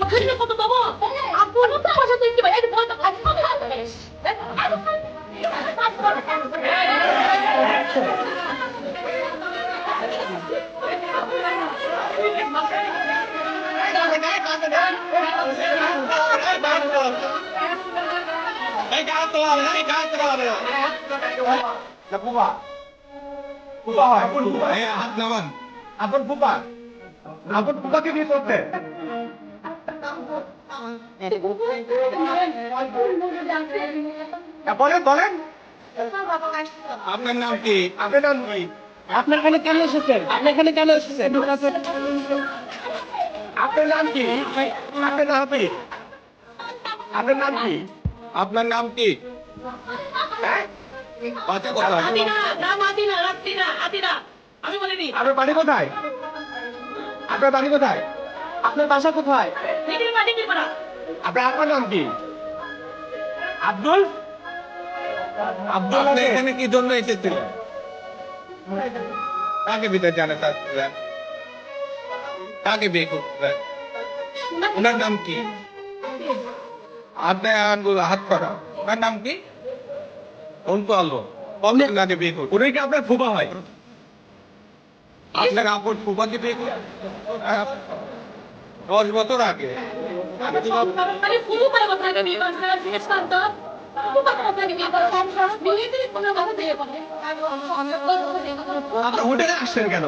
Kanina ko to ba? Ako ano pa sa tingin ba? Ay, buwan ka. May kanto হবে না, may kanto বলেন বলেন। আপনার নাম কি? আপনার নাম কি? আপনার এখানে কেন এসেছেন? আপনি এখানে কেন এসেছেন? আপনার নাম কি? আপনার নাম কি? আপনার নাম কি? আপনার নাম কি? হ্যাঁ? আপনার বাড়ি কোথায়? আপনার বাড়ি কোথায়? আপনার বাসা কোথায়? আপনার আপনার নাম কি? আব্দুল? আব্দুল আপনি এখানে কি জন্য এসেছিলেন? কাকে বিতে জানা চাচ্ছিলেন? কাকে বিয়ে করছিলেন? ওনার নাম কি? আপনি আঙ্গুল হাত করা। ওনার নাম কি? অন্তু আলো বিয়ে করছেন উনি কি আপনার ফুবা হয়? আপনার আপন ফুবাকে বিয়ে করছেন দশ বছর আগে। হোটেলে আসছেন কেন?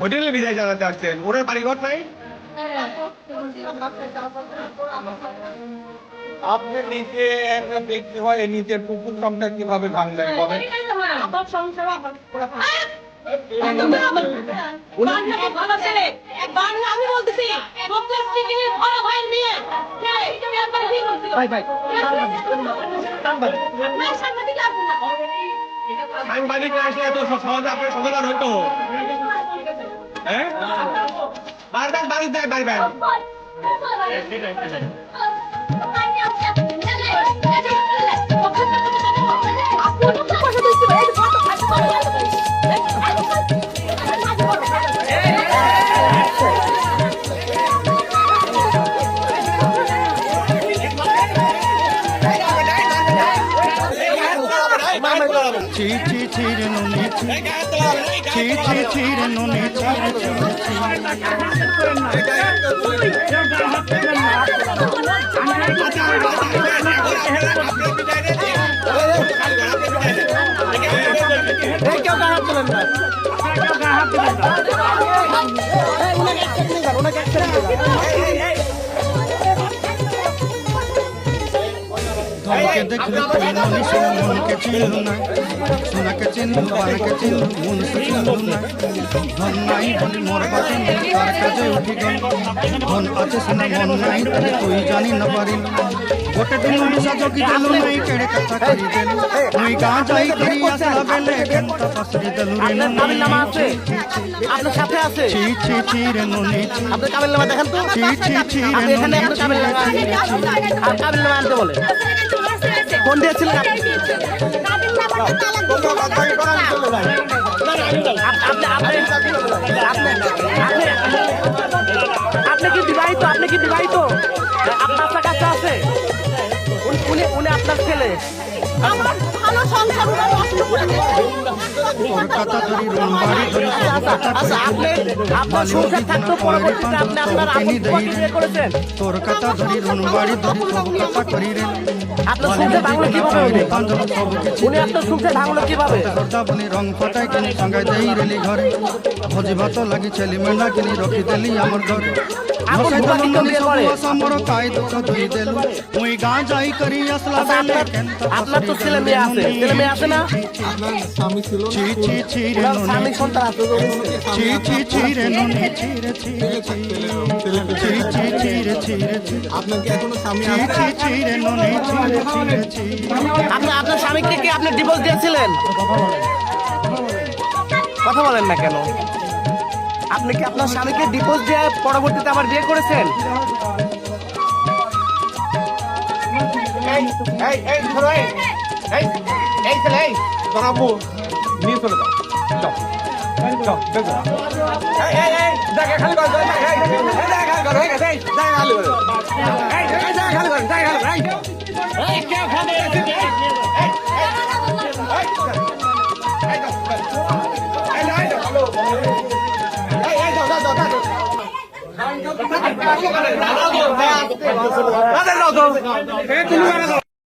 হোটেলে বিদায় জানাতে আসছেন। ওনার বাড়িঘর নাই? আপনি নিজে একটা ব্যক্তি হয় নিজের পুকুর সংসার কীভাবে ভাঙলেন বাংলা আমি বলতেছি ভাই ভাই আপনার সাংবাদিক না। আসলে এত সহজে আপনার সমাধান হতো হ্যাঁ? বারবার বাড়ি দেয় বাড়ি বাড়ি ছি ছি ছি রে নুনি, ছি। ছি ছি ছি রে নুনি, ছি রে ছি ছি ধনকে দেখলে তুই ননি চিনলু না। সোনাকে চিনলু বানাকে চিনলু মনকে চিনলু না। ধন নাই বলি মোর বাতি তার কাজে উঠি গল। ধন আছে সিনা মন নাই তাহলে তুই জানি না পারি। গোটে দিন নিশা জগি দেলু নাই কেড়ে কথা করি দেলু তুই গা যাই করি আসলা বেলে কেনতা পাসরি দেলু রে আপনার কাবিল নামা আছে? আপনার সাথে আছে? ছি ছি ছি রে নুনি ছি আপনার নামা দেখেন তো? ছি ছি আপনি রে এখানে আপনার ছি নামা আর কাবিল নামা আনতে বলে ফোন দিয়েছিলেন আপনি? কি বিবাহিত? আপনি কি বিবাহিত? আপনার ছেলে? আমার ভালো সংসার আচ্ছা আপনি আপনার সংসার থাকতেও পরবর্তীতে আপনি আপনার আপন বিয়ে করেছেন? তোর কথা ধরি রুমবাড়ি ধরি সব কথা করি রে আপনার সংসার ভাঙলো কীভাবে? উনি আপনার সংসার ভাঙলো কীভাবে? সর্দা বলি রং ফটাই কিনি সঙ্গাই দেই রেলি ঘরে। ভোজি ভাত লাগি ছেলি মেন্ডা কিনি রখি দেলি আমার ঘরে। কাই দুঃখ দেলু। মুই গা যাই করি আসলা আপনার আপনার তো ছেলে মেয়ে আছে ছেলে মেয়ে আছে না স্বামী সন্তান আছে আপনার স্বামী ছি ছি ছি রে নুনি ছি রে ছি রে ছি আপনি আপনার স্বামীকে কি আপনি ডিভোর্স দিয়েছিলেন কথা বলেন না কেন আপনি কি আপনার স্বামীকে ডিভোর্স দিয়ে পরবর্তীতে আবার বিয়ে করেছেন এই এই এই ধরো এই। খালি কর খালি কর তুমি মারা দাও।